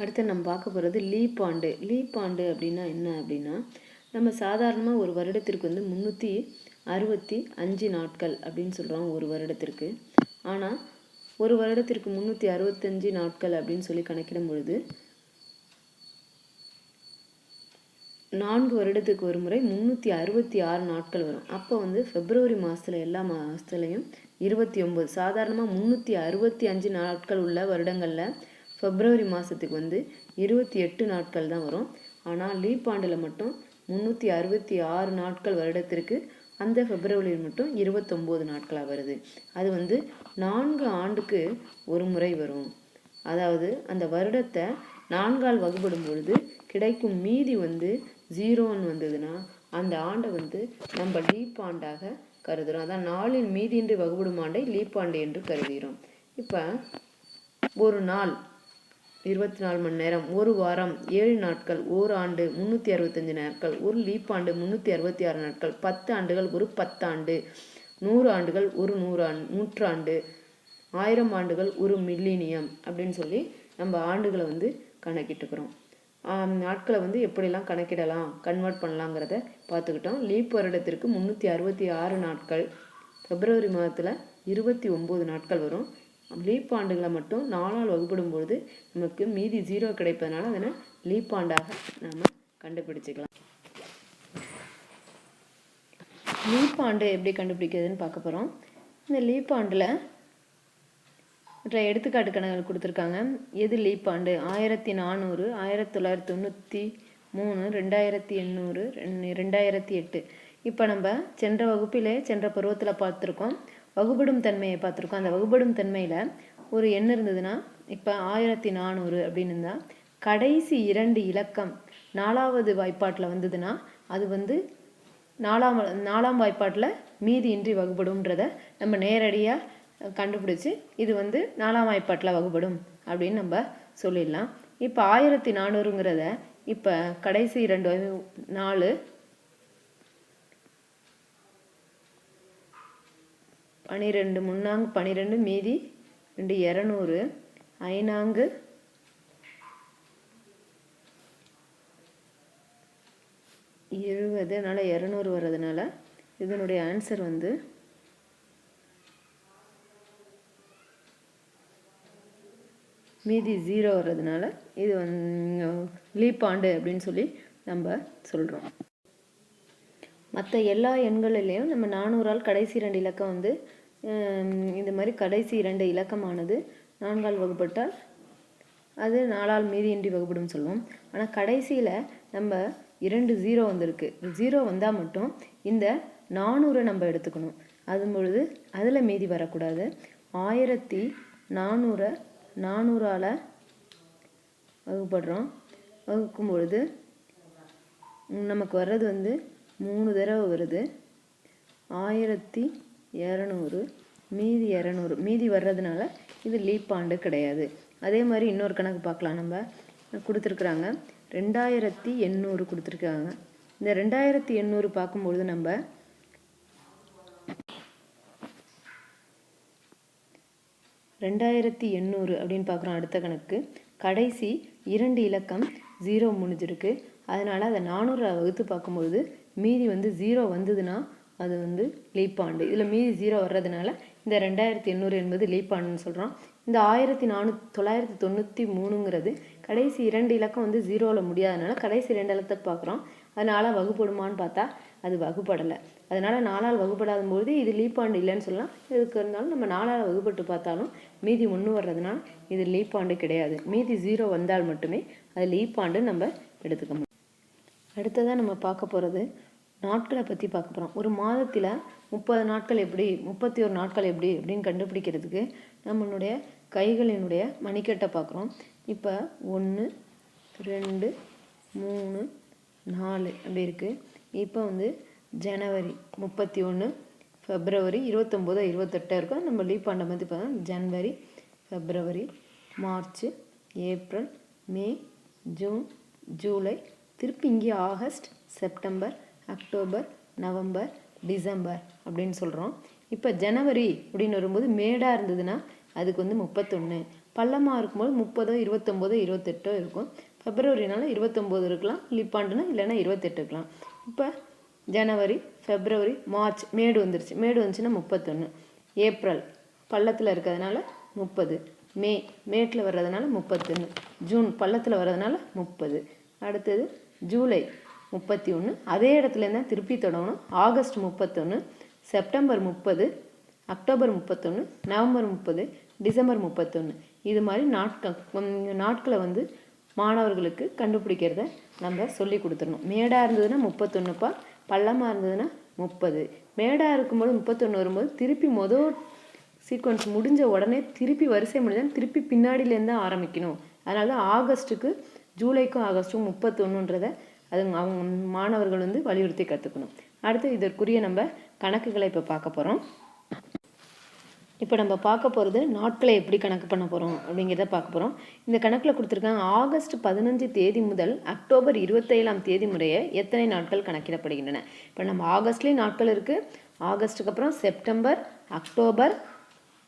அடுத்து நம்ம பார்க்க போகிறது லீப் ஆண்டு லீப் ஆண்டு அப்படின்னா என்ன அப்படின்னா நம்ம சாதாரணமாக ஒரு வருடத்திற்கு வந்து முந்நூற்றி அறுபத்தி அஞ்சு நாட்கள் அப்படின்னு சொல்கிறோம் ஒரு வருடத்திற்கு. ஆனால் ஒரு வருடத்திற்கு முந்நூற்றி அறுபத்தஞ்சு நாட்கள் அப்படின்னு சொல்லி கணக்கிடும் பொழுது நான்கு வருடத்துக்கு ஒரு முறை முந்நூற்றி அறுபத்தி ஆறு நாட்கள் வரும். அப்போ வந்து பிப்ரவரி மாதத்தில் எல்லா மாதத்துலேயும் இருபத்தி ஒம்பது சாதாரணமாக முந்நூற்றி அறுபத்தி அஞ்சு நாட்கள் உள்ள வருடங்களில் ஃபெப்ரவரி மாதத்துக்கு வந்து இருபத்தி எட்டு நாட்கள் தான் வரும். ஆனால் லீப் ஆண்டில் மட்டும் முந்நூற்றி அறுபத்தி ஆறு நாட்கள் வருடத்திற்கு அந்த பிப்ரவரியில் மட்டும் இருபத்தொம்போது நாட்களாக வருது. அது வந்து நான்கு ஆண்டுக்கு ஒரு முறை வரும். அதாவது அந்த வருடத்தை நான்கால் வகுப்படும் பொழுது கிடைக்கும் மீதி வந்து ஜீரோன்னு வந்ததுன்னா அந்த ஆண்டை வந்து நம்ம லீப் ஆண்டாக கருதுகிறோம் அதான் நாளின் மீதியின்றி வகுப்படும் ஆண்டை லீப் ஆண்டு என்று கருதுகிறோம். இப்போ ஒரு நாள் இருபத்தி நாலு மணி நேரம் ஒரு வாரம் ஏழு நாட்கள் ஓர் ஆண்டு முந்நூற்றி அறுபத்தஞ்சு நாட்கள் ஒரு லீப் ஆண்டு முந்நூற்றி அறுபத்தி ஆறு நாட்கள் பத்து ஆண்டுகள் ஒரு பத்தாண்டு நூறு ஆண்டுகள் ஒரு நூறாண்டு நூற்றாண்டு ஆயிரம் ஆண்டுகள் ஒரு மில்லினியம் அப்படின்னு சொல்லி நம்ம ஆண்டுகளை வந்து கணக்கிட்டுக்கிறோம். நாட்களை வந்து எப்படிலாம் கணக்கிடலாம் கன்வெர்ட் பண்ணலாங்கிறத பார்த்துக்கிட்டோம். லீப் வருடத்திற்கு முந்நூற்றி அறுபத்தி ஆறு நாட்கள் பிப்ரவரி மாதத்தில் இருபத்தி ஒம்பது நாட்கள் வரும். லீப் ஆண்டுகளை மட்டும் நாலால் வகுப்படும் பொழுது நமக்கு மீதி ஜீரோ கிடைப்பதனால அதனை லீப் ஆண்டாக நாம் கண்டுபிடிச்சிக்கலாம். லீப் ஆண்டு எப்படி கண்டுபிடிக்கிறதுன்னு பார்க்க போகிறோம் இந்த லீப் ஆண்டில் எடுத்துக்காட்டு கணக்குகள் கொடுத்துருக்காங்க. எது லீப் ஆண்டு? ஆயிரத்தி நானூறு ஆயிரத்தி தொள்ளாயிரத்தி தொண்ணூற்றி மூணு ரெண்டாயிரத்தி எண்ணூறு ரெண்டாயிரத்தி எட்டு. இப்போ நம்ம சென்ற வகுப்பிலே சென்ற பருவத்தில் பார்த்துருக்கோம். வகுபடும் தன்மையை பார்த்துருக்கோம். அந்த வகுபடும் தன்மையில் ஒரு எண் இருந்ததுன்னா இப்போ ஆயிரத்தி நானூறு அப்படின்னு இருந்தால் கடைசி இரண்டு இலக்கம் நாலாவது வாய்ப்பாட்டில் வந்ததுன்னா அது வந்து நாலாம் நாலாம் வாய்ப்பாட்டில் மீதி இன்றி வகுபடும்ன்றத நம்ம நேரடியாக கண்டுபிடிச்சி இது வந்து நாலாம் வாய்ப்பாட்டில் வகுபடும் அப்படின்னு நம்ம சொல்லிடலாம். இப்போ ஆயிரத்தி நானூறுங்கிறத இப்போ கடைசி இரண்டு நாலு பனிரெண்டு முன்னாங்கு பனிரெண்டு மீதி ரெண்டு இரநூறு. ஐநாங்கு இருபது அதனால் இரநூறு வர்றதுனால இதனுடைய ஆன்சர் வந்து மீதி ஜீரோ வர்றதுனால இது வந்து லீப் ஆண்டு அப்படின்னு சொல்லி நம்ம சொல்கிறோம் மற்ற எல்லா எண்களிலையும் நம்ம நானூறால் கடைசி ரெண்டு இலக்கம் வந்து இந்த மாதிரி கடைசி இரண்டு இலக்கமானது நான்கால் வகுப்பட்டால் அது நாலால் மீதியின்றி வகுப்படும் சொல்லுவோம். ஆனால் கடைசியில் நம்ம இரண்டு ஜீரோ வந்திருக்கு. ஜீரோ வந்தால் மட்டும் இந்த நானூறை நம்ம எடுத்துக்கணும். அது பொழுது அதில் மீதி வரக்கூடாது. ஆயிரத்தி நானூறை நானூறால் வகுப்படுறோம். வகுக்கும் பொழுது நமக்கு வர்றது வந்து மூணு தடவை வருது. ஆயிரத்தி இரநூறு மீதி இரநூறு. மீதி வர்றதுனால இது லீப் ஆண்டு கிடையாது. அதே மாதிரி இன்னொரு கணக்கு பார்க்கலாம் நம்ம. கொடுத்துருக்குறாங்க. ரெண்டாயிரத்தி எண்ணூறு கொடுத்துருக்காங்க. இந்த ரெண்டாயிரத்தி எண்ணூறு பார்க்கும்பொழுது நம்ம ரெண்டாயிரத்தி எண்ணூறு அப்படின்னு பார்க்குறோம் அடுத்த கணக்கு. கடைசி இரண்டு இலக்கம் ஜீரோ முடிஞ்சிருக்கு. அதனால் அதை நானூறு வகுத்து பார்க்கும்பொழுது மீதி வந்து ஜீரோ வந்ததுன்னா அது வந்து லீப் ஆண்டு இதில் மீதி ஜீரோ வர்றதுனால இந்த ரெண்டாயிரத்தி எண்ணூறு என்பது லீப் ஆண்டுன்னு சொல்கிறோம் இந்த ஆயிரத்தி நானூ தொள்ளாயிரத்தி தொண்ணூற்றி மூணுங்கிறது கடைசி இரண்டு இலக்கம் வந்து ஜீரோவில் முடியாதனால கடைசி ரெண்டு இலக்கத்தை பார்க்குறோம். அதனால் வகுப்படுமான்னு பார்த்தா அது வகுப்படலை. அதனால் நாலால் வகுப்படாத போது இது லீப் ஆண்டு இல்லைன்னு சொல்லலாம். இதுக்கு இருந்தாலும் நம்ம நாலால் வகுப்பட்டு பார்த்தாலும் மீதி ஒன்று வர்றதுனால இது லீப் ஆண்டு கிடையாது. மீதி ஜீரோ வந்தால் மட்டுமே அது லீப் ஆண்டு நம்ம எடுத்துக்க முடியும். அடுத்ததாக நம்ம பார்க்க போகிறது நாட்களை பற்றி பார்க்க போகிறோம் ஒரு மாதத்தில் முப்பது நாட்கள் எப்படி முப்பத்தி ஒரு நாட்கள் எப்படி அப்படின்னு கண்டுபிடிக்கிறதுக்கு நம்மளுடைய கைகளினுடைய மணிக்கட்டை பார்க்குறோம். இப்போ ஒன்று ரெண்டு மூணு நாலு அப்படி இருக்குது இப்போ வந்து ஜனவரி முப்பத்தி ஒன்று ஃபெப்ரவரி இருபத்தொம்போது இருபத்தெட்டாக இருக்கும் நம்ம லீவ் பண்ண மாதிரி பார்த்தா January February March April May June July திருப்பி இங்கே August September October November December அப்படின்னு சொல்கிறோம் இப்போ ஜனவரி அப்படின்னு வரும்போது மேடாக இருந்ததுன்னா அதுக்கு வந்து முப்பத்தொன்று பள்ளமாக இருக்கும்போது முப்பதோ இருபத்தொம்போதோ இருபத்தெட்டோ இருக்கும். ஃபெப்ரவரினால இருபத்தொம்போது இருக்கலாம். லிப்பாண்டுனா இல்லைன்னா இருபத்தெட்டு இருக்கலாம். இப்போ ஜனவரி ஃபெப்ரவரி மார்ச் மேடு வந்துருச்சு. மேடு வந்துச்சுன்னா முப்பத்தொன்று ஏப்ரல் பள்ளத்தில் இருக்கிறதுனால முப்பது. மே மேட்டில் வர்றதுனால முப்பத்தொன்று ஜூன் பள்ளத்தில் வர்றதுனால முப்பது. அடுத்தது ஜூலை முப்பத்தி ஒன்று அதே இடத்துலேருந்து தான் திருப்பி தொடங்கணும். ஆகஸ்ட் முப்பத்தொன்று செப்டம்பர் முப்பது அக்டோபர் முப்பத்தொன்று நவம்பர் முப்பது டிசம்பர் முப்பத்தொன்று இது மாதிரி நாட்கள் நாட்களை வந்து மாணவர்களுக்கு கண்டுபிடிக்கிறத நம்ம சொல்லி கொடுத்துடணும். மேடாக இருந்ததுன்னா முப்பத்தொன்றுப்பா பள்ளமாக இருந்ததுன்னா முப்பது. மேடாக இருக்கும்போது முப்பத்தொன்று வரும்போது திருப்பி மொதல் சீக்வன்ஸ் முடிஞ்ச உடனே திருப்பி வரிசை முடிஞ்சால் திருப்பி பின்னாடியிலேருந்து தான் ஆரம்பிக்கணும். அதனால தான் ஆகஸ்ட்டுக்கு ஜூலைக்கும் ஆகஸ்ட்டுக்கும் முப்பத்தொன்றுன்றதை அது அவங்க மாணவர்கள் வந்து வலியுறுத்தி கற்றுக்கணும் அடுத்து இதற்குரிய நம்ம கணக்குகளை இப்போ பார்க்க போகிறோம் இப்போ நம்ம பார்க்க போகிறது நாட்களை எப்படி கணக்கு பண்ண போகிறோம் அப்படிங்கிறத பார்க்க போகிறோம் இந்த கணக்கில் கொடுத்துருக்காங்க ஆகஸ்ட் பதினஞ்சு தேதி முதல் அக்டோபர் இருபத்தேழாம் தேதி முறைய எத்தனை நாட்கள் கணக்கிடப்படுகின்றன? இப்போ நம்ம ஆகஸ்ட்லேயும் நாட்கள் இருக்குது ஆகஸ்ட்டுக்கு அப்புறம் செப்டம்பர் அக்டோபர்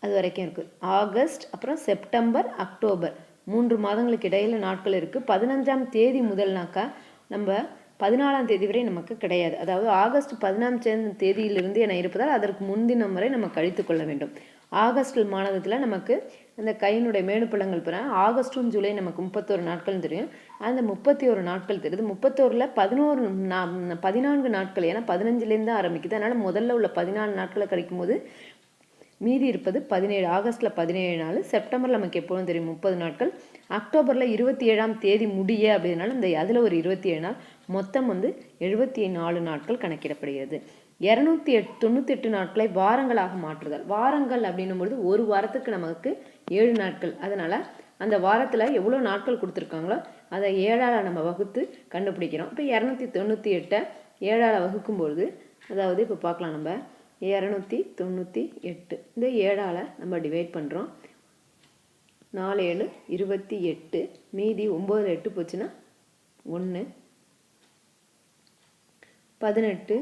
அது வரைக்கும் இருக்குது ஆகஸ்ட் அப்புறம் செப்டம்பர் அக்டோபர். மூன்று மாதங்களுக்கு இடையில் நாட்கள் இருக்குது பதினஞ்சாம் தேதி முதல்னாக்கா நம்ம பதினாலாம் தேதி வரை நமக்கு கிடையாது. அதாவது ஆகஸ்ட் பதினாம் தேதியிலிருந்து என இருப்பதால் அதற்கு முன்தினம் வரை நம்ம கழித்து கொள்ள வேண்டும். ஆகஸ்ட் மாதத்தில் நமக்கு அந்த கையினுடைய மேடுப்பள்ளங்கள் போகிறேன் ஆகஸ்டும் ஜூலை நமக்கு முப்பத்தோரு நாட்கள் தெரியும். அந்த முப்பத்தி ஒரு நாட்கள் தெரியுது. முப்பத்தோரில் பதினோரு பதினான்கு நாட்கள். ஏன்னா பதினஞ்சுலேருந்து ஆரம்பிக்குது. அதனால் முதல்ல உள்ள பதினாலு நாட்களை கழிக்கும் போது மீதி இருப்பது பதினேழு ஆகஸ்ட்டில் பதினேழு நாள் செப்டம்பரில் நமக்கு எப்போதும் தெரியும் முப்பது நாட்கள். அக்டோபரில் இருபத்தி ஏழாம் தேதி முடிய அப்படின்னாலும் இந்த அதில் ஒரு இருபத்தி ஏழு நாள் மொத்தம் வந்து எழுபத்தி நாலு நாட்கள் கணக்கிடப்படுகிறது. இரநூத்தி எட் தொண்ணூற்றி எட்டு நாட்களை வாரங்களாக மாற்றுதல். வாரங்கள் அப்படின்னும் பொழுது ஒரு வாரத்துக்கு நமக்கு ஏழு நாட்கள். அதனால் அந்த வாரத்தில் எவ்வளோ நாட்கள் கொடுத்துருக்காங்களோ அதை ஏழால் நம்ம வகுத்து கண்டுபிடிக்கிறோம். இப்போ இரநூத்தி தொண்ணூற்றி எட்டை ஏழால் வகுக்கும்பொழுது அதாவது இப்போ பார்க்கலாம் நம்ம இரநூத்தி தொண்ணூற்றி எட்டு. இந்த ஏழால் நம்ம டிவைட் பண்ணுறோம் நாலு ஏழு இருபத்தி எட்டு. மீதி ஒம்பதில் எட்டு போச்சுன்னா ஒன்று பதினெட்டு.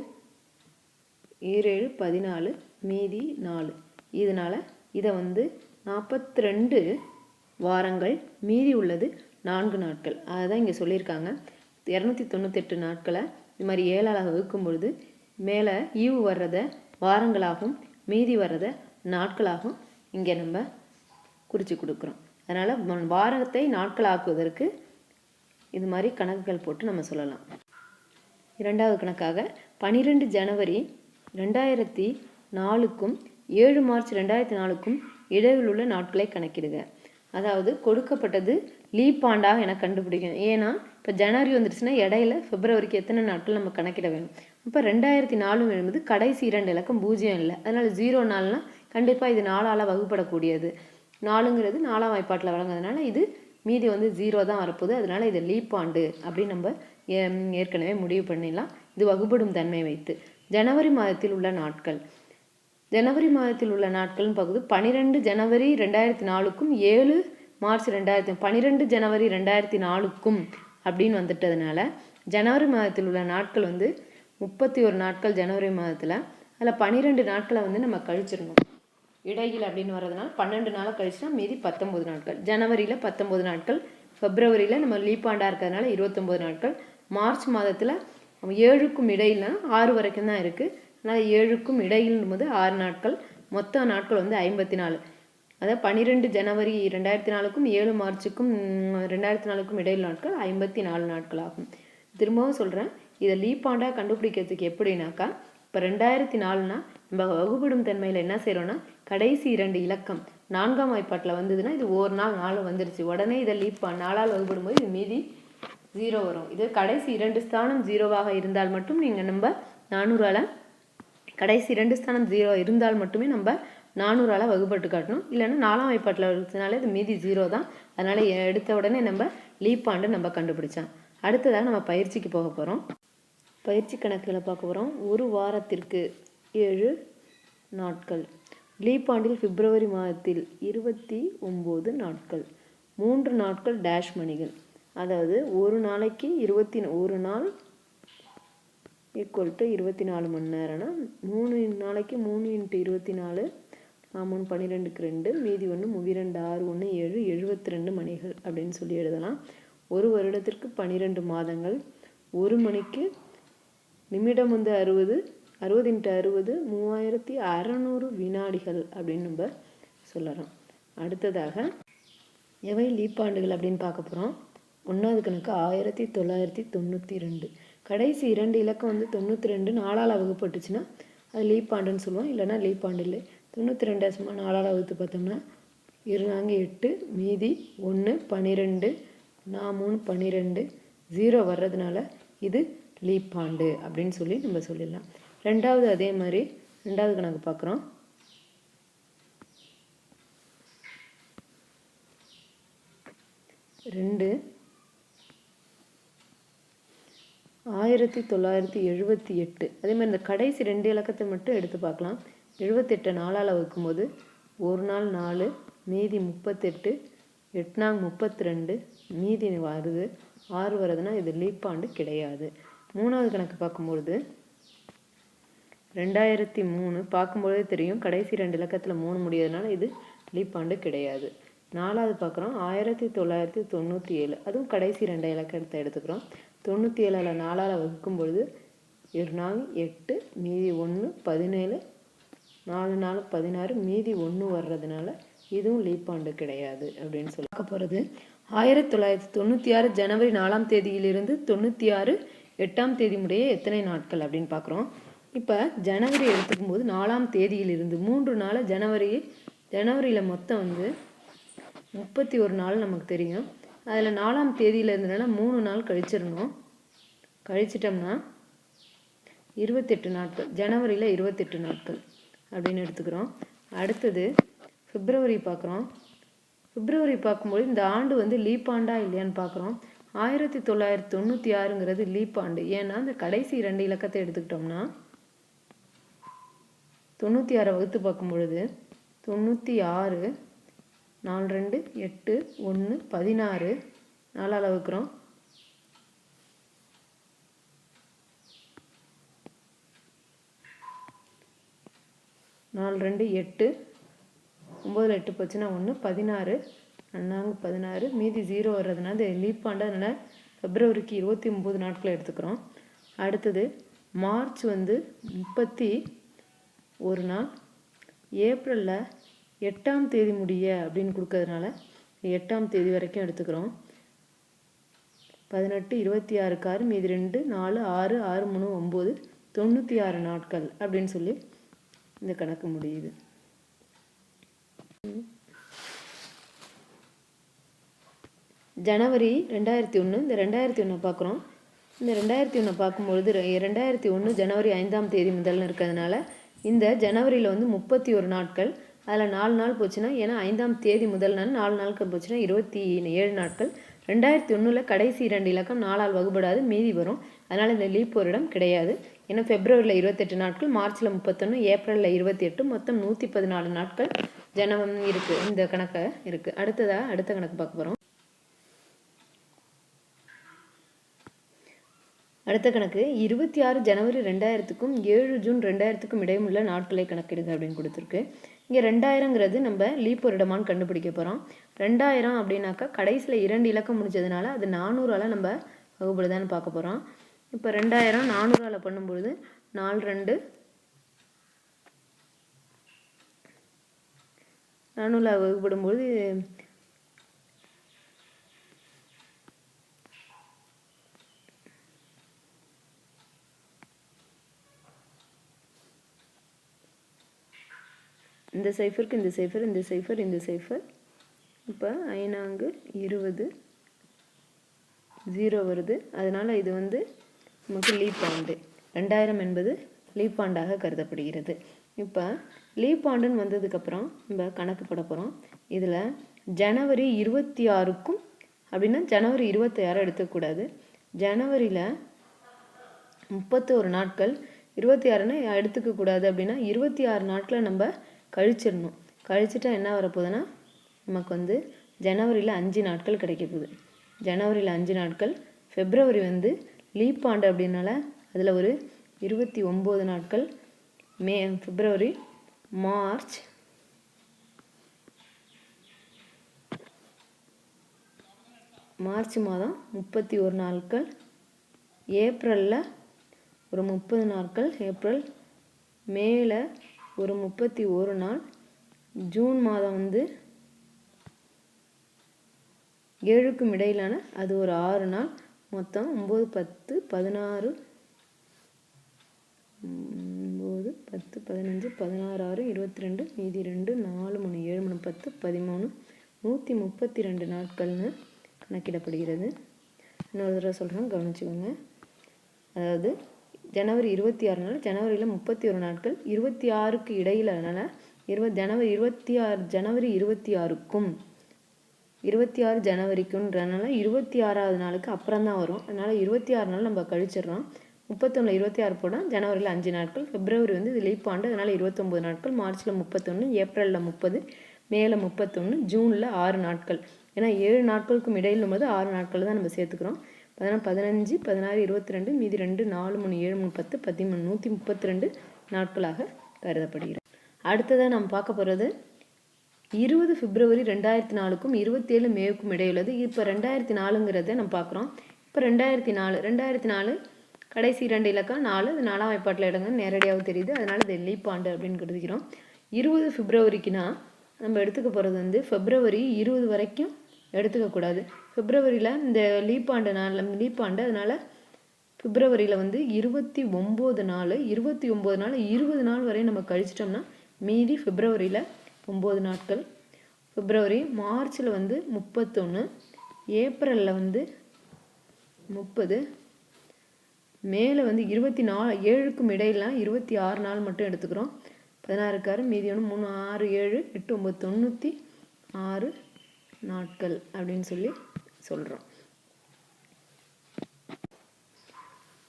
ஈரேழு பதினாலு. மீதி நாலு. இதனால் இதை வந்து நாற்பத்தி ரெண்டு வாரங்கள் மீதி உள்ளது நான்கு நாட்கள். அதுதான் இங்கே சொல்லியிருக்காங்க. இரநூத்தி தொண்ணூத்தெட்டு நாட்களை இது மாதிரி ஏழால் வகுக்கும் பொழுது மேலே ஈவு வர்றதை வாரங்களாகவும் மீதி வர்றதை நாட்களாகவும் இங்கே நம்ம குறித்து கொடுக்குறோம். அதனால் வாரத்தை நாட்களாக்குவதற்கு இது மாதிரி கணக்குகள் போட்டு நம்ம சொல்லலாம். இரண்டாவது கணக்காக பனிரெண்டு ஜனவரி ரெண்டாயிரத்தி நாலுக்கும் ஏழு மார்ச் ரெண்டாயிரத்தி நாலுக்கும் இடையில் உள்ள நாட்களை கணக்கிடுக. அதாவது கொடுக்கப்பட்டது லீப் ஆண்டாக எனக்கு கண்டுபிடிக்கணும் ஏன்னா இப்போ ஜனவரி வந்துடுச்சுன்னா இடையில பிப்ரவரிக்கு எத்தனை நாட்கள் நம்ம கணக்கிட வேணும்? இப்போ ரெண்டாயிரத்தி நாலு என்பது கடைசி இரண்டு இலக்கம் பூஜ்ஜியம் இல்லை. அதனால் ஜீரோ நாள்னால் கண்டிப்பாக இது நாலால் வகுப்படக்கூடியது. நாலுங்கிறது நாலாம் வாய்ப்பாட்டில் வழங்குறதுனால இது மீதி வந்து ஜீரோ தான் வரப்போகுது. அதனால் இது லீப் ஆண்டு அப்படின்னு நம்ம ஏற்கனவே முடிவு பண்ணிடலாம். இது வகுப்படும் தன்மை வைத்து. ஜனவரி மாதத்தில் உள்ள நாட்கள். ஜனவரி மாதத்தில் உள்ள நாட்கள்னு பார்க்குது பன்னிரெண்டு ஜனவரி ரெண்டாயிரத்தி நாலுக்கும் ஏழு மார்ச் ரெண்டாயிரத்தி பன்னிரெண்டு ஜனவரி ரெண்டாயிரத்தி நாலுக்கும் அப்படின்னு வந்துட்டதுனால ஜனவரி மாதத்தில் உள்ள நாட்கள் வந்து முப்பத்தி ஒரு நாட்கள் ஜனவரி மாதத்தில். அதில் பன்னிரெண்டு நாட்களை வந்து நம்ம கழிச்சிடணும். இடையில் அப்படின்னு வர்றதுனால பன்னெண்டு நாளாக கழிச்சுனா மீதி பத்தொம்பது நாட்கள். ஜனவரியில் பத்தொம்பது நாட்கள் ஃபெப்ரவரியில் நம்ம லீப்பாண்டாக இருக்கிறதுனால இருபத்தொம்போது நாட்கள் மார்ச் மாதத்தில் ஏழுக்கும் இடையில ஆறு வரைக்கும் தான் இருக்குது அதனால் ஏழுக்கும் இடையில் போது ஆறு நாட்கள் மொத்த நாட்கள் வந்து ஐம்பத்தி நாலு. அதாவது பன்னிரெண்டு ஜனவரி ரெண்டாயிரத்தி நாலுக்கும் ஏழு மார்ச்சுக்கும் ரெண்டாயிரத்தி நாலுக்கும் இடையில் நாட்கள் ஐம்பத்தி நாலு நாட்கள் ஆகும் திரும்பவும் சொல்கிறேன் இதை லீப்பாண்டாக கண்டுபிடிக்கிறதுக்கு எப்படின்னாக்கா இப்போ ரெண்டாயிரத்தி நாலுனா நம்ம வகுப்படும் தன்மையில் என்ன செய்கிறோன்னா கடைசி இரண்டு இலக்கம் நான்காம் வாய்ப்பாட்டில் வந்ததுன்னா இது ஒரு நாள் நாலு வந்துருச்சு. உடனே இதை லீப்பா நாலால் வகுப்படும் போது இது மீதி ஜீரோ வரும். இது கடைசி இரண்டு ஸ்தானம் ஜீரோவாக இருந்தால் மட்டும் நீங்கள் நம்ம நானூறால் கடைசி இரண்டு ஸ்தானம் ஜீரோ இருந்தால் மட்டுமே நம்ம நானூறால் வகுப்பட்டு காட்டணும். இல்லைன்னா நாலாம் வாய்ப்பாட்டில் இருக்கிறதுனால இது மீதி ஜீரோ தான். அதனால் எடுத்த உடனே நம்ம லீப்பாண்டு நம்ம கண்டுபிடிச்சோம் அடுத்ததாக நம்ம பயிற்சிக்கு போக போகிறோம் பயிற்சி கணக்குகளை பார்க்க போகிறோம் ஒரு வாரத்திற்கு ஏழு நாட்கள். லீப்பாண்டில் பிப்ரவரி மாதத்தில் இருபத்தி ஒம்பது நாட்கள். மூன்று நாட்கள் டேஷ் மணிகள். அதாவது ஒரு நாளைக்கு இருபத்தி ஒரு நாள் ஈக்குவல் டு இருபத்தி நாலு மணி நேரம்னா மூணு நாளைக்கு மூணு இன்ட்டு இருபத்தி நாலு மூணு பன்னிரெண்டுக்கு ரெண்டு மீதி ஒன்று மூவிரெண்டு ஆறு ஒன்று ஏழு எழுபத்ரெண்டு மணிகள் அப்படின்னு சொல்லி எழுதலாம். ஒரு வருடத்திற்கு பன்னிரெண்டு மாதங்கள். ஒரு மணிக்கு நிமிடம் வந்து அறுபது அறுபது இன்ட்டு அறுபது மூவாயிரத்தி அறநூறு வினாடிகள் அப்படின்னு நம்ம சொல்லலாம். அடுத்ததாக எவை லீப்பாண்டுகள் அப்படின்னு பார்க்க போகிறோம் ஒன்றாவது கணக்கு ஆயிரத்தி தொள்ளாயிரத்தி தொண்ணூற்றி ரெண்டு. கடைசி இரண்டு இலக்கம் வந்து தொண்ணூற்றி ரெண்டு நாலால் வகுப்பட்டுச்சுன்னா அது லீப்பாண்டுன்னு சொல்லுவோம். இல்லைன்னா லீப்பாண்டு இல்லை. தொண்ணூற்றி ரெண்டு சும்மா நாலால் வகுத்து பார்த்தோம்னா இருநாங்க எட்டு மீதி ஒன்று பன்னிரெண்டு நான் மூணு பன்னிரெண்டு ஜீரோ வர்றதுனால இது லீப்பாண்டு அப்படின்னு சொல்லி நம்ம சொல்லிடலாம். ரெண்டாவது அதே மாதிரி ரெண்டாவது கணக்கு பார்க்குறோம். ரெண்டு ஆயிரத்தி தொள்ளாயிரத்தி எழுபத்தி எட்டு. அதே மாதிரி இந்த கடைசி ரெண்டு இலக்கத்தை மட்டும் எடுத்து பார்க்கலாம். எழுபத்தெட்டு நாளால் வைக்கும்போது ஒரு நாள் நாலு மீதி முப்பத்தெட்டு எட்நாங் முப்பத்தி ரெண்டு மீதி வருது ஆறு வருதுன்னா இது லீப்பாண்டு கிடையாது. மூணாவது கணக்கு பார்க்கும்பொழுது ரெண்டாயிரத்தி மூணு பார்க்கும்பொழுதே தெரியும் கடைசி ரெண்டு இலக்கத்தில் மூணு முடியாதனால இது லீப்பாண்டு கிடையாது. நாலாவது பார்க்குறோம் ஆயிரத்தி தொள்ளாயிரத்தி தொண்ணூற்றி ஏழு அதுவும் கடைசி ரெண்டு இலக்கத்தை எடுத்துக்கிறோம். தொண்ணூற்றி ஏழில் நாலால் வகுக்கும் பொழுது இரு எட்டு மீதி ஒன்று பதினேழு நாலு நாலு பதினாறு மீதி ஒன்று வர்றதுனால இதுவும் லீப்பாண்டு கிடையாது அப்படின்னு சொல்லி பார்க்க போகிறது ஆயிரத்தி தொள்ளாயிரத்தி தொண்ணூற்றி ஆறு ஜனவரி நாலாம் தேதியிலிருந்து தொண்ணூற்றி ஆறு எட்டாம் தேதி முடிய எத்தனை நாட்கள் அப்படின்னு பார்க்குறோம். இப்போ ஜனவரி எடுத்துக்கும் போது நாலாம் தேதியிலிருந்து மூன்று நாள் ஜனவரி ஜனவரியில் மொத்தம் வந்து முப்பத்தி ஒரு நாள் நமக்கு தெரியும். அதில் நாலாம் தேதியில் இருந்ததுனால மூணு நாள் கழிச்சிடணும். கழிச்சிட்டோம்னா இருபத்தெட்டு நாட்கள் ஜனவரியில் இருபத்தெட்டு நாட்கள். அப்படின்னு எடுத்துக்கிறோம். அடுத்தது பிப்ரவரி பார்க்குறோம். பிப்ரவரி பார்க்கும்போது இந்த ஆண்டு வந்து லீப் ஆண்டா இல்லையான்னு பார்க்குறோம். ஆயிரத்தி தொள்ளாயிரத்தி தொண்ணூற்றி ஆறுங்கிறது லீப் ஆண்டு. ஏன்னா இந்த கடைசி ரெண்டு இலக்கத்தை எடுத்துக்கிட்டோம்னா தொண்ணூற்றி ஆறை வகுத்து பார்க்கும் பொழுது தொண்ணூற்றி ஆறு நாலு ரெண்டு எட்டு ஒன்று பதினாறு நாலால் வகுக்கிறோம். நாலு ரெண்டு எட்டு. ஒம்பதில் எட்டு போச்சுன்னா ஒன்று பதினாறு. அண்ணாங்க பதினாறு. மீதி ஜீரோ வர்றதுனால இந்த லீப் ஆண்டு பிப்ரவரிக்கு இருபத்தி ஒம்பது நாட்களை எடுத்துக்கிறோம். அடுத்தது மார்ச் வந்து முப்பத்தி ஒரு நாள். ஏப்ரலில் எட்டாம் தேதி முடிய அப்படின்னு கொடுக்கறதுனால எட்டாம் தேதி வரைக்கும் எடுத்துக்கிறோம். பதினெட்டு இருபத்தி ஆறு காரு மீதி ரெண்டு நாலு ஆறு ஆறு மூணு ஒம்பது தொண்ணூற்றி ஆறு நாட்கள் அப்படின்னு சொல்லி இந்த கணக்கு முடியுது. ஜனவரி ரெண்டாயிரத்தி ஒன்று இந்த ரெண்டாயிரத்தி ஒன்றை பார்க்குறோம் இந்த ரெண்டாயிரத்தி ஒன்றை பார்க்கும்பொழுது ரெண்டாயிரத்தி ஒன்று ஜனவரி ஐந்தாம் தேதி முதல்னு இருக்கிறதுனால இந்த ஜனவரியில் வந்து முப்பத்தி ஒரு நாட்கள் அதில் நாலு நாள் போச்சுன்னா ஏன்னா ஐந்தாம் தேதி முதல் நாள் நாலு நாட்கள் போச்சுன்னா இருபத்தி ஏழு நாட்கள். ரெண்டாயிரத்தி ஒன்றில் கடைசி இரண்டு இலக்கம் நாலால் வகுப்படாது மீதி வரும். அதனால் இந்த லீப் ஒரு இடம் கிடையாது. ஏன்னா பிப்ரவரியில் இருபத்தெட்டு நாட்கள் மார்ச்சில் முப்பத்தொன்று ஏப்ரலில் இருபத்தி எட்டு மொத்தம் நூற்றி பதினாலு நாட்கள் ஜனவம் இருக்குது இந்த கணக்கை இருக்குது அடுத்ததாக அடுத்த கணக்கு பார்க்க போகிறோம் அடுத்த கணக்கு இருபத்தி ஆறு ஜனவரி ரெண்டாயிரத்துக்கும் ஏழு ஜூன் ரெண்டாயிரத்துக்கும் இடையுள்ள நாட்களை கணக்கெடுங்க அப்படின்னு கொடுத்துருக்கு. இங்கே ரெண்டாயிரங்கிறது நம்ம லீப் வருடமானு கண்டுபிடிக்க போகிறோம் ரெண்டாயிரம் அப்படின்னாக்கா கடைசியில் இரண்டு இலக்கம் முடிஞ்சதுனால அது நானூறால் நம்ம வகுப்படுதான்னு பார்க்க போகிறோம் இப்போ ரெண்டாயிரம் நானூறால் பண்ணும்பொழுது நாலு ரெண்டு. நானூறில் வகுப்படும்பொழுது இந்த சைஃபருக்கு இந்த சைஃபர் இந்த சைஃபர் இந்த சைஃபர் இப்போ ஐநான்கு இருபது ஜீரோ வருது. அதனால் இது வந்து நமக்கு லீப் ஆண்டு. ரெண்டாயிரம் என்பது லீப் ஆண்டாக கருதப்படுகிறது. இப்போ லீப் ஆண்டுன்னு வந்ததுக்கப்புறம் நம்ம கணக்கு போட போகிறோம் இதில் ஜனவரி இருபத்தி ஆறுக்கும் அப்படின்னா ஜனவரி இருபத்தி ஆறு எடுத்துக்கூடாது ஜனவரியில் முப்பத்தோரு நாட்கள் இருபத்தி ஆறுன்னு எடுத்துக்கக்கூடாது அப்படின்னா இருபத்தி ஆறு நாட்களை நம்ம கழிச்சிடணும். கழிச்சிட்டா என்ன வரப்போகுதுன்னா நமக்கு வந்து ஜனவரியில் அஞ்சு நாட்கள் கிடைக்க போகுது. ஜனவரியில் அஞ்சு நாட்கள் ஃபெப்ரவரி வந்து லீப் ஆண்டு அப்படின்னால அதில் ஒரு இருபத்தி ஒம்பது நாட்கள் மே பிப்ரவரி மார்ச் மார்ச் மாதம் முப்பத்தி ஒரு நாட்கள் ஏப்ரலில் ஒரு முப்பது நாட்கள் ஏப்ரல் மேல ஒரு முப்பத்தி ஒரு நாள் ஜூன் மாதம் வந்து ஏழுக்கும் இடையிலான அது ஒரு ஆறு நாள் மொத்தம் ஒம்பது பத்து பதினாறு ஒம்பது பத்து பதினஞ்சு பதினாறு ஆறு இருபத்தி ரெண்டு மீதி ரெண்டு நாலு மூணு ஏழு மூணு பத்து பதிமூணு நூற்றி முப்பத்தி ரெண்டு நாட்கள்னு கணக்கிடப்படுகிறது. இன்னொரு தடவை சொல்கிறேன் கவனிச்சுக்கோங்க. அதாவது ஜனவரி இருபத்தி ஆறு நாள் ஜனவரியில் முப்பத்தி ஒரு நாட்கள் இருபத்தி ஆறுக்கு இடையில் அதனால் இருபது ஜனவரி இருபத்தி ஆறு ஜனவரி இருபத்தி ஆறுக்கும் இருபத்தி ஆறு ஜனவரிக்குன்றனால இருபத்தி ஆறாவது நாளுக்கு அப்புறம் தான் வரும். அதனால் இருபத்தி ஆறு நாள் நம்ம கழிச்சிடுறோம். முப்பத்தொன்னில் இருபத்தி ஆறு போனால் ஜனவரியில் அஞ்சு நாட்கள் பிப்ரவரி வந்து இது லீப் ஆண்டு. அதனால் இருபத்தொம்போது நாட்கள் மார்ச்சில் முப்பத்தொன்று ஏப்ரலில் முப்பது மேலே முப்பத்தொன்று ஜூனில் ஆறு நாட்கள். ஏன்னா ஏழு நாட்களுக்கும் இடையில் போது ஆறு நாட்கள் தான் நம்ம சேர்த்துக்கிறோம். பதினா பதினஞ்சு பதினாறு இருபத்தி ரெண்டு மீதி ரெண்டு நாலு மூணு ஏழு மூணு பத்து பதிமூணு நூற்றி முப்பத்தி ரெண்டு நாட்களாக கருதப்படுகிறது. அடுத்ததாக நம்ம பார்க்க போகிறது இருபது பிப்ரவரி ரெண்டாயிரத்தி நாலுக்கும் இருபத்தேழு மேவுக்கும் இடையுள்ளது. இப்போ ரெண்டாயிரத்தி நாலுங்கிறத நம்ம பார்க்குறோம் இப்போ ரெண்டாயிரத்தி நாலு ரெண்டாயிரத்தி நாலு கடைசி ரெண்டு இலக்கம் நாலு. அது நாலாம் வாய்ப்பாட்டில் இடங்கள் நேரடியாக தெரியுது. அதனால் இது லீப் ஆண்டு அப்படின்னு கருதிக்கிறோம் இருபது பிப்ரவரிக்குனா நம்ம எடுத்துக்க போகிறது வந்து ஃபெப்ரவரி இருபது வரைக்கும் எடுத்துக்கக்கூடாது பிப்ரவரியில் இந்த லீப் ஆண்டு நாள் லீப் ஆண்டு அதனால் பிப்ரவரியில் வந்து இருபத்தி ஒம்பது நாள் இருபத்தி ஒம்பது நாள் இருபது நாள் வரை நம்ம கழிச்சிட்டோம்னா மீதி பிப்ரவரியில் ஒம்பது நாட்கள். பிப்ரவரி மார்ச்சில் வந்து முப்பத்தொன்று ஏப்ரலில் வந்து முப்பது மேலே வந்து இருபத்தி நாலு ஏழுக்கும் இடையிலாம் இருபத்தி ஆறு நாள் மட்டும் எடுத்துக்கிறோம். பதினாறுக்காரு மீதி ஒன்று மூணு ஆறு ஏழு எட்டு ஒம்பது தொண்ணூற்றி ஆறு நாட்கள் அப்படின்னு சொல்லி சொல்கிறோம்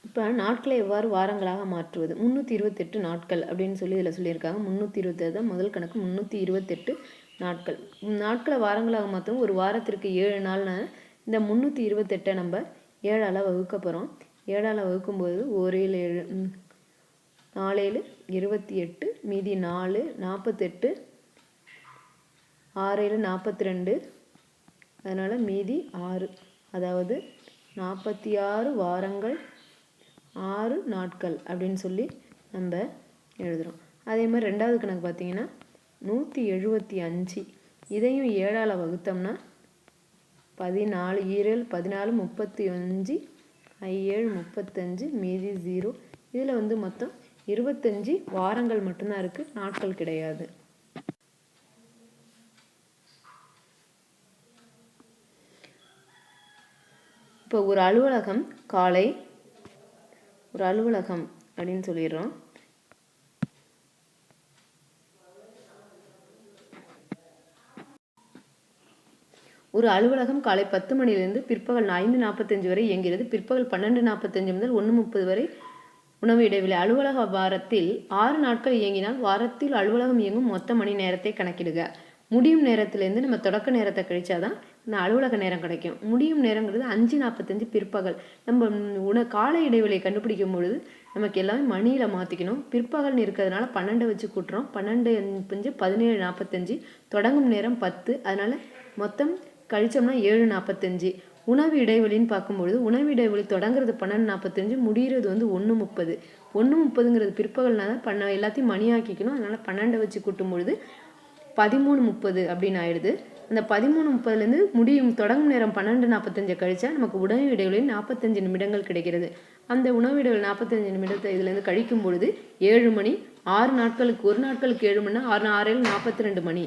இப்போ நாட்களை எவ்வாறு வாரங்களாக மாற்றுவது? முந்நூற்றி இருபத்தெட்டு நாட்கள் அப்படின்னு சொல்லி இதில் சொல்லியிருக்காங்க. முந்நூற்றி இருபத்தெட்டு தான் முதல் கணக்கு. முந்நூற்றி இருபத்தெட்டு நாட்கள் நாட்களை வாரங்களாக மாற்றவும் ஒரு வாரத்திற்கு ஏழு நாள்னா இந்த முந்நூற்றி இருபத்தெட்டை நம்ம ஏழால் வகுக்க போகிறோம் ஏழால் வகுக்கும்போது ஓரேழு ஏழு நாலேழு இருபத்தி எட்டு மீதி நாலு நாற்பத்தெட்டு ஆறேழு நாற்பத்தி ரெண்டு அதனால் மீதி ஆறு. அதாவது நாற்பத்தி ஆறு வாரங்கள் ஆறு நாட்கள் அப்படின்னு சொல்லி நம்ம எழுதுகிறோம் அதே மாதிரி ரெண்டாவது கணக்கு பார்த்தீங்கன்னா நூற்றி எழுபத்தி அஞ்சு. இதையும் ஏழால் வகுத்தோம்னா பதினாலு ஈரேழு பதினாலு முப்பத்தி அஞ்சு ஐஏழு முப்பத்தஞ்சு மீதி ஜீரோ இதில் வந்து மொத்தம் இருபத்தஞ்சி வாரங்கள் மட்டும்தான் இருக்குது நாட்கள் கிடையாது. இப்போ ஒரு அலுவலகம் காலை ஒரு அலுவலகம் அப்படின்னு சொல்லிடுறோம். ஒரு அலுவலகம் காலை பத்து மணிலிருந்து பிற்பகல் ஐந்து நாற்பத்தஞ்சு வரை இயங்கிறது பிற்பகல் பன்னெண்டு நாற்பத்தஞ்சு முதல் ஒன்று முப்பது வரை உணவு இடைவெளி. அலுவலக வாரத்தில் ஆறு நாட்கள் இயங்கினால் வாரத்தில் அலுவலகம் இயங்கும் மொத்த மணி நேரத்தை கணக்கிடுக. முடியும் நேரத்திலிருந்து நம்ம தொடக்க நேரத்தை கழிச்சாதான் அலுவலக நேரம் கிடைக்கும். முடியும் நேரங்கிறது அஞ்சு நாற்பத்தஞ்சு பிற்பகல். நம்ம உண கால இடைவெளியை கண்டுபிடிக்கும் பொழுது நமக்கு எல்லாமே மணியில் மாற்றிக்கணும் பிற்பகல்னு இருக்கிறதுனால பன்னெண்டை வச்சு கூட்டுறோம். பன்னெண்டு அஞ்சு பதினேழு நாற்பத்தஞ்சு தொடங்கும் நேரம் பத்து. அதனால் மொத்தம் கழிச்சோம்னா ஏழு நாற்பத்தஞ்சு உணவு இடைவெளின்னு பார்க்கும்பொழுது உணவு இடைவெளி தொடங்குறது பன்னெண்டு நாற்பத்தஞ்சு முடிகிறது வந்து ஒன்று முப்பது. ஒன்று முப்பதுங்கிறது பிற்பகல்னால பண்ண எல்லாத்தையும் மணியாக்கிக்கணும். அதனால் பன்னெண்டை வச்சு கூட்டும் பொழுது பதிமூணு முப்பது அப்படின்னு ஆயிடுது. அந்த பதிமூணு முப்பதுலேருந்து முடியும் தொடங்கும் நேரம் பன்னெண்டு நாற்பத்தஞ்சை கழிச்சா நமக்கு உணவு இடைவெளி நாற்பத்தஞ்சு நிமிடங்கள் கிடைக்கிறது. அந்த உணவு இடைவெளி நாற்பத்தஞ்சு நிமிடத்தை இதுலேருந்து கழிக்கும் பொழுது ஏழு மணி ஆறு நாட்களுக்கு ஒரு நாட்களுக்கு ஏழு மணி ஆறு ஆறு நாற்பத்தி ரெண்டு மணி.